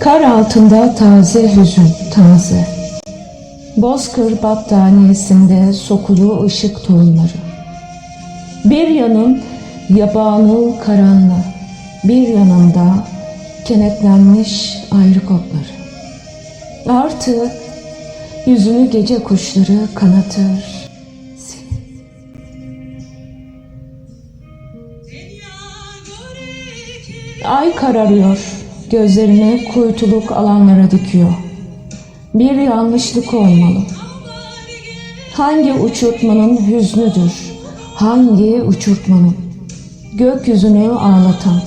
Kar altında taze hüzün, taze. Bozkır battaniyesinde sokulu ışık tohumları. Bir yanın yabanıl karanlığı, bir yanında kenetlenmiş ayrık otları. Artık yüzünü gece kuşları kanatır. Ay kararıyor, gözlerini kuytuluk alanlara dikiyor. Bir yanlışlık olmalı. Hangi uçurtmanın hüznüdür? Hangi uçurtmanın? Gökyüzünü ağlatan.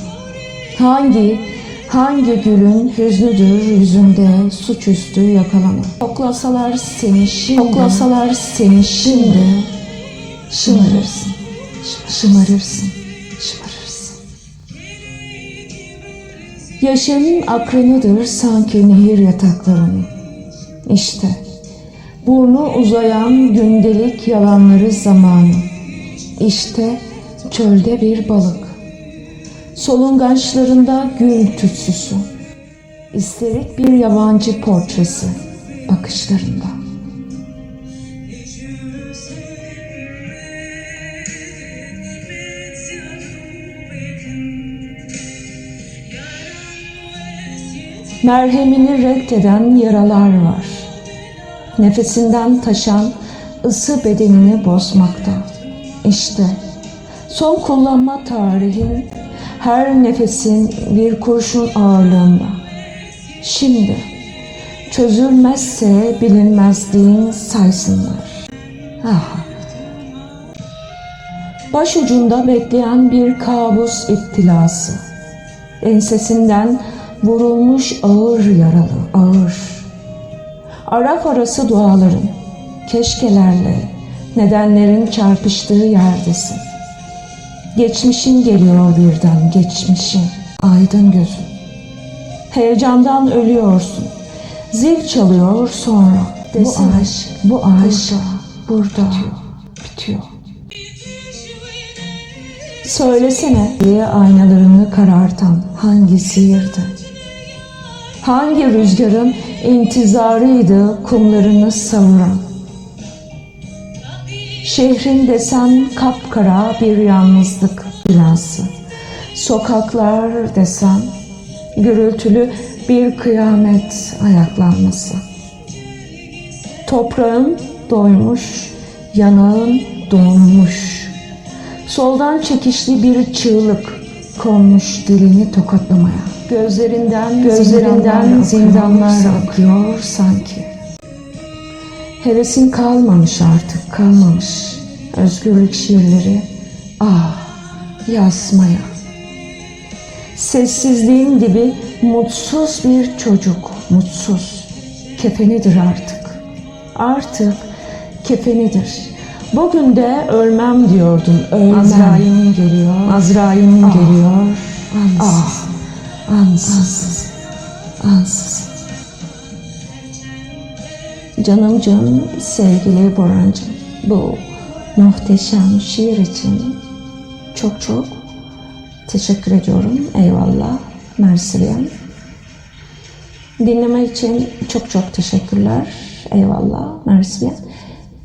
Hangi, hangi gülün hüznüdür yüzünde suçüstü yakalanan? Koklasalar seni şimdi, koklasalar seni şimdi, şımarırsın, şımarırsın, şımarırsın. Yaşamın akranıdır sanki nehir yataklarının. İşte burnu uzayan gündelik yalanları zamanı. İşte çölde bir balık. Solungaçlarında gül tütsüsü. İsterik bir yabancı portresi bakışlarında. Merhemini reddeden yaralar var. Nefesinden taşan ısı bedenini bozmakta. İşte son kullanma tarihin her nefesin bir kurşun ağırlığında. Şimdi çözülmezse bilinmezliğin saysınlar. Ah. Başucunda bekleyen bir kabus iptilası. Ensesinden vurulmuş ağır yaralı, ağır. Araf arası duaların, keşkelerle, nedenlerin çarpıştığı yerdesin. Geçmişin geliyor birden, geçmişin, aydın gözün. Heyecandan ölüyorsun. Zil çalıyor sonra. Desene, bu aşk, bu aşk burada, bitiyor. bitiyor. Söylesene diye aynalarını karartan hangi sihirdi? Hangi rüzgarın intizarıydı kumlarını savuran? Şehrin desen kapkara bir yalnızlık binası. Sokaklar desen gürültülü bir kıyamet ayaklanması. Toprağın doymuş, yanağın donmuş. Soldan çekişli bir çığlık konmuş dilini tokatlamaya. Gözlerinden, gözlerinden zindanlar akıyor sanki. Hevesin kalmamış artık, kalmamış. Özgürlük şiirleri, ah, yazmaya. Sessizliğin gibi mutsuz bir çocuk, mutsuz. Kefenidir artık. Artık kefenidir. Bugün de ölmem diyordun, ölmem. Azrail'in geliyor, Azrail'in geliyor. Ansız, ansız, ansız. Canımcığım, sevgili Borancığım, bu muhteşem şiir için çok çok teşekkür ediyorum. Eyvallah, Mersiyen. Dinleme için çok çok teşekkürler. Eyvallah, Mersiyen.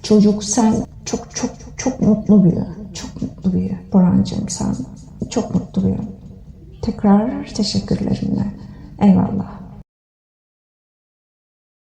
Çocuk sen çok çok çok mutlu büyü. Çok mutlu büyü. Borancığım sen çok mutlu büyü. Tekrar teşekkürlerimle. Eyvallah.